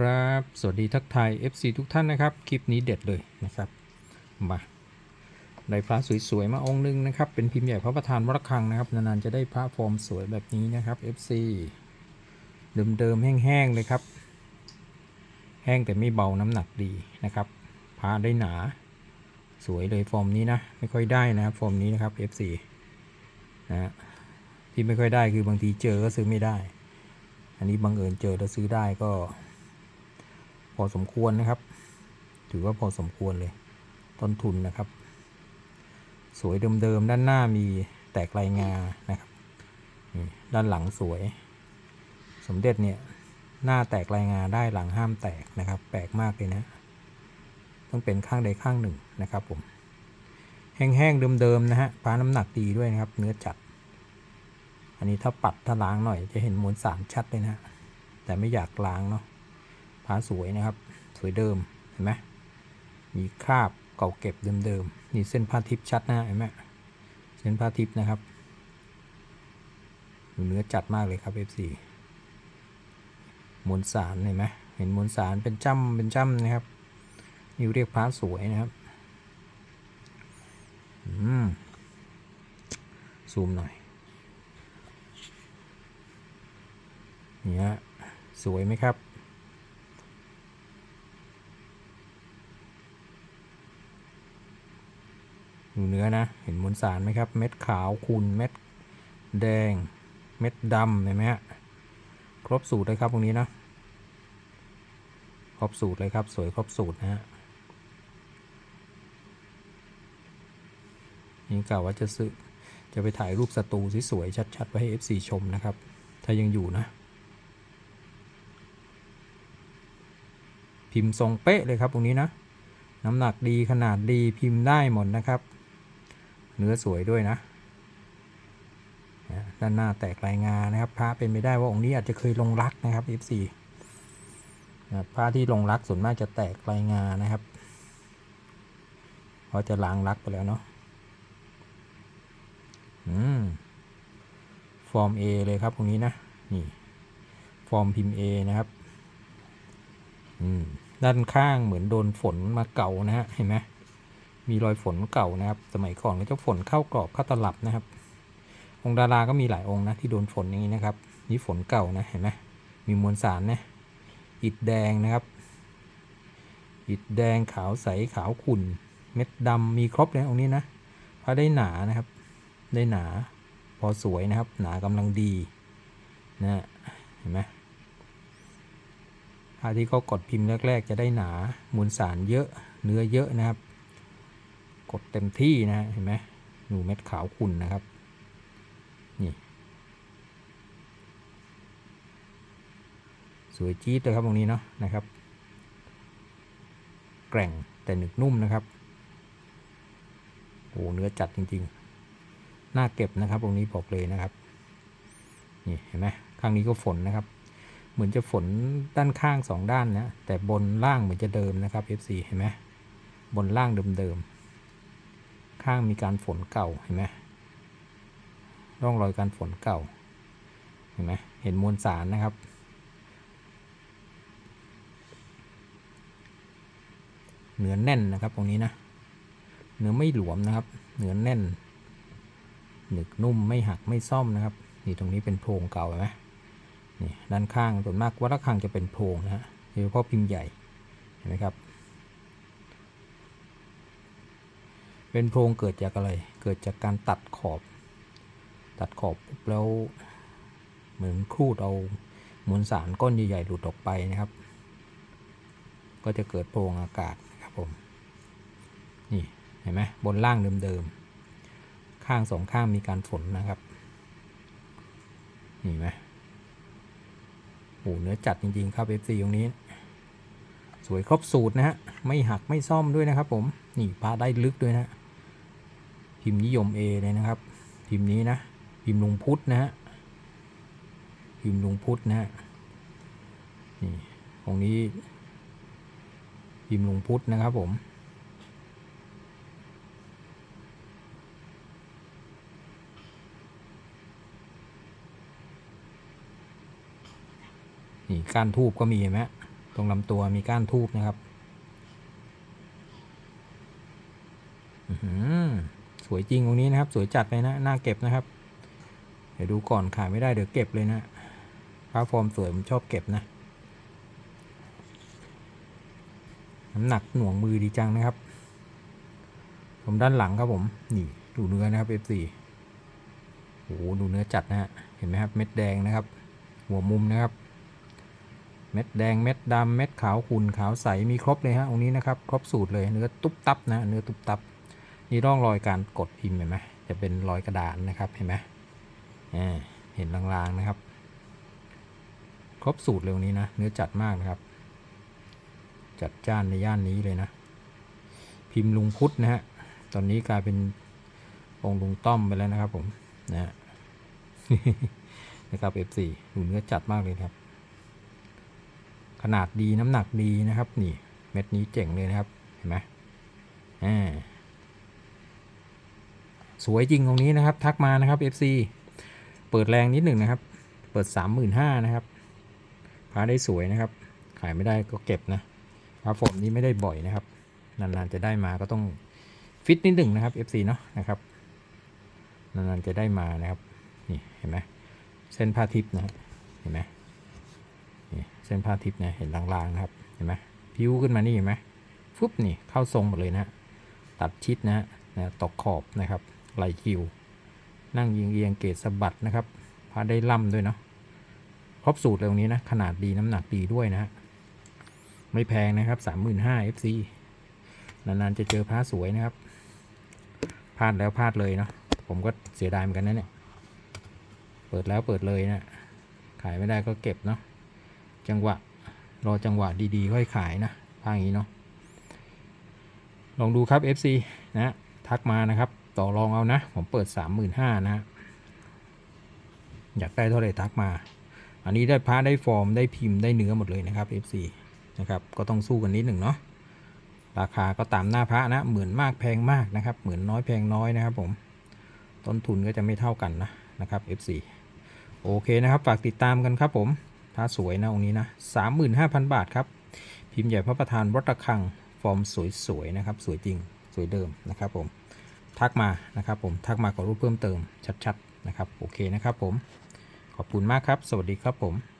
ครับ สวัสดีทักทาย FC ทุกท่านนะครับ คลิปนี้เด็ดเลยนะครับ มาได้พระสวยๆมาองค์หนึงนะครับ เป็นพิมพ์ใหญ่พระประธานวรคังนะครับ นานๆจะได้พระฟอร์มสวยแบบนี้นะครับ FC เดิมๆแห้งๆเลยครับ แห้งแต่ไม่เบาน้ำหนักดีนะครับ พระได้หนา สวยเลยฟอร์มนี้นะ ไม่ค่อยได้นะครับฟอร์มนี้นะครับ FC นะฮะที่ไม่ค่อยได้คือบางทีเจอก็ซื้อไม่ได้ อันนี้บังเอิญเจอแล้วซื้อได้ก็ พอสมควรนะครับ ถือว่าพอสมควรเลย ต้นทุนนะครับ สวยเดิมๆด้านหน้ามีแตกลายงานะครับด้านหลังสวย สมเด็จเนี่ยหน้าแตกลายงาได้หลังห้ามแตกนะครับ แปลกมากเลยนะ ต้องเป็นข้างใดข้างหนึ่งนะครับผม แห้งๆเดิมๆนะฮะปลาน้ำหนักดีด้วยนะครับ เนื้อจัด อันนี้ถ้าปัดถ้าล้างหน่อยจะเห็นมวลสารชัดเลยนะ แต่ไม่อยากล้างเนาะ ผ้าสวยนะครับ สวยเดิมเห็นไหมมีคราบเก่าเก็บเดิมๆนี่เส้นผ้าทิพย์ชัดนะเห็นไหมเส้นผ้าทิพย์นะครับดูเนื้อจัดมากเลยครับ F4 มวลสารเห็นไหมเห็นมวลสารเป็นจ้ำเป็นจ้ำนะครับนี่เรียกผ้าสวยนะครับอืมซูมหน่อยเนี่ยสวยไหมครับ ดูเนื้อนะ เห็นมวลสารไหมครับ เม็ดขาวขุ่นเม็ดแดง เม็ดดำเห็นไหมฮะ ครบสูตรเลยครับตรงนี้นะ ครบสูตรเลยครับ สวยครบสูตรนะฮะนี่กล่าวว่าจะซื้อ จะไปถ่ายรูปสตูสวยๆชัดๆไว้ให้ FC ชมนะครับ ถ้ายังอยู่นะ พิมพ์ทรงเป๊ะเลยครับตรงนี้นะ น้ำหนักดีขนาดดีพิมพ์ได้หมดนะครับ เนื้อสวยด้วยนะ ด้านหน้าแตกลายงานะครับ พระเป็นไปได้ว่าองค์นี้อาจจะเคยลงรักนะครับ F4 นะพระที่ลงรักส่วนมากจะแตกลายงานะครับเพราะจะล้างรักไปแล้วเนาะอืมฟอร์ม A เลยครับตรงนี้นะ นี่ ฟอร์มพิมพ์ A นะครับ อืม ด้านข้างเหมือนโดนฝนมาเก่านะฮะ เห็นไหม มีรอยฝนเก่านะครับ สมัยก่อนก็จะฝนเข้ากรอบเข้าตลับนะครับ องค์ดาราก็มีหลายองค์นะที่โดนฝนอย่างนี้นะครับนี่ฝนเก่านะเห็นไหมมีมวลสารนะอิฐแดงนะครับอิฐแดงขาวใสขาวขุ่น เม็ดดำมีครบเลยองค์นี้นะพระได้หนานะครับ ได้หนาพอสวยนะครับ หนากำลังดีนะเห็นไหมพระที่เขากดพิมพ์แรก ๆ จะได้หนามวลสารเยอะเนื้อเยอะนะครับ ดเต็มที่นะเห็นไหมหนูเม็ดขาวขุ่นนะครับ นี่ สวยจี๊ดเลยครับตรงนี้เนาะนะครับ แกร่งแต่หนึบนุ่มนะครับโอ้เนื้อจัดจริงๆ น่าเก็บนะครับ ตรงนี้บอกเลยนะครับ นี่เห็นไหมข้างนี้ก็ฝนนะครับ เหมือนจะฝนด้านข้างสองด้านนะ แต่บนล่างเหมือนจะเดิมนะครับ F4 เห็นไหมบนล่างเดิมๆ ข้างมีการฝนเก่าเห็นไหมร่องรอยการฝนเก่า เห็นไหมเห็นมวลสารนะครับ เนื้อแน่นนะครับตรงนี้นะ เนื้อไม่หลวมนะครับ เนื้อแน่น หนึกนุ่มไม่หักไม่ซ่อมนะครับ นี่ตรงนี้เป็นโพรงเก่าเห็นไหมนี่ด้านข้างส่วนมากวัดระฆังจะเป็นโพรงนะฮะโดยเฉพาะพิมพ์ใหญ่ เห็นไหมครับ เป็นโพรงเกิดจากอะไร เกิดจากการตัดขอบ ตัดขอบแล้วเหมือนครูดเอามวลสารก้อนใหญ่ๆหลุดออกไปนะครับ ก็จะเกิดโพรงอากาศนะครับผม นี่เห็นไหมบนล่างเดิมๆ ข้างสองข้างมีการฝนนะครับ นี่ไหมโอ้เนื้อจัดจริงๆ ครับ FC ตรงนี้ สวยครบสูตรนะฮะ ไม่หักไม่ซ่อมด้วยนะครับผม นี่พาได้ลึกด้วยนะ พิมพ์นิยม A เลยนะครับ พิมพ์นี้นะ พิมพ์ลุงพุทธนะฮะ พิมพ์ลุงพุทธนะฮะ นี่ตรงนี้พิมพ์ลุงพุทธนะครับผม นี่ก้านทูบก็มีเห็นไหมตรงลำตัวมีก้านทูบนะครับ อื้อหือ สวยจริงตรงนี้นะครับ สวยจัดเลยนะน่าเก็บนะครับ เดี๋ยวดูก่อนขายไม่ได้เดี๋ยวเก็บเลยนะพระฟอร์มสวยผมชอบเก็บนะ น้ำหนักหน่วงมือดีจังนะครับ ผมด้านหลังครับผม นี่ดูเนื้อนะครับ F4 โอ้โหดูเนื้อจัดนะฮะเห็นไหมครับ เม็ดแดงนะครับ หัวมุมนะครับ เม็ดแดงเม็ดดำเม็ดขาวขุ่นขาวใสมีครบเลยฮะตรงนี้นะครับ ครบสูตรเลยเนื้อตุ๊บตับนะ เนื้อตุ๊บตับ นี่ร่องรอยการกดพิมพ์เห็นไหมจะเป็นรอยกระดานนะครับเห็นไหมเห็นลางๆนะครับ ครบสูตรเลยตรงนี้นะเนื้อจัดมากนะครับ จัดจ้านในย่านนี้เลยนะ พิมพ์ลุงพุทธนะฮะตอนนี้กลายเป็นองค์ลุงต้อมไปแล้วนะครับ ผมนะฮะนะครับ F4 ดูเนื้อจัดมากเลยครับ ขนาดดีน้ำหนักดีนะครับ นี่เม็ดนี้เจ๋งเลยนะครับ เห็นไหมอ่า สวยจริงตรงนี้นะครับ ทักมานะครับ FC เปิดแรงนิดหนึ่งนะครับ เปิด 35,000นะครับพาได้สวยนะครับ ขายไม่ได้ก็เก็บนะพาร์ฟอร์มนี้ไม่ได้บ่อยนะครับ นานๆจะได้มาก็ต้องฟิตนิดหนึ่งนะครับ FC เนาะนะครับนานๆจะได้มานะครับนี่เห็นไหมเส้นผ้าทิพย์นะเห็นไหมนี่เส้นผ้าทิพย์เนี่ยเห็นลางๆนะครับเห็นไหมพิ้วขึ้นมานี่เห็นไหมฟุบนี่เข้าทรงหมดเลยนะ ตัดชิดนะฮะนะตกขอบนะครับ ไหลคิว นั่งเอียงเกตสะบัดนะครับพาได้ล่ำด้วยเนาะครบสูตรเลยตรงนี้นะ ขนาดดีน้ำหนักดีด้วยนะฮะไม่แพงนะครับสามหมื่นห้า FC นานๆจะเจอพระสวยนะครับพลาดแล้วพลาดเลยเนาะผมก็เสียดายเหมือนกันนะเนี่ย เปิดแล้วเปิดเลยนะขายไม่ได้ก็เก็บเนาะจังหวะรอจังหวะดีๆ ค่อยขายนะพาอย่างนี้เนาะลองดูครับ FC นะ ทักมานะครับ ต่อรองเอานะ ผมเปิด 35,000นะอยากได้เท่าไหร่ทักมา อันนี้ได้พระได้ฟอร์มได้พิมพ์ได้เนื้อหมดเลยนะครับ FC นะครับก็ต้องสู้กันนิดหนึ่งเนาะราคาก็ตามหน้าพระนะ เหมือนมากแพงมากนะครับ เหมือนน้อยแพงน้อยนะครับผมต้นทุนก็จะไม่เท่ากันนะนะครับ F4 โอเคนะครับ ฝากติดตามกันครับผมพระสวยนะองค์นี้นะ35,000 บาทครับพิมพ์ใหญ่พระประธานวัดระฆังฟอร์มสวยๆนะครับ สวยจริงสวยเดิมนะครับผม ทักมานะครับผมทักมาขอรูปเพิ่มเติมชัดๆนะครับโอเคนะครับผมขอบคุณมากครับ สวัสดีครับผม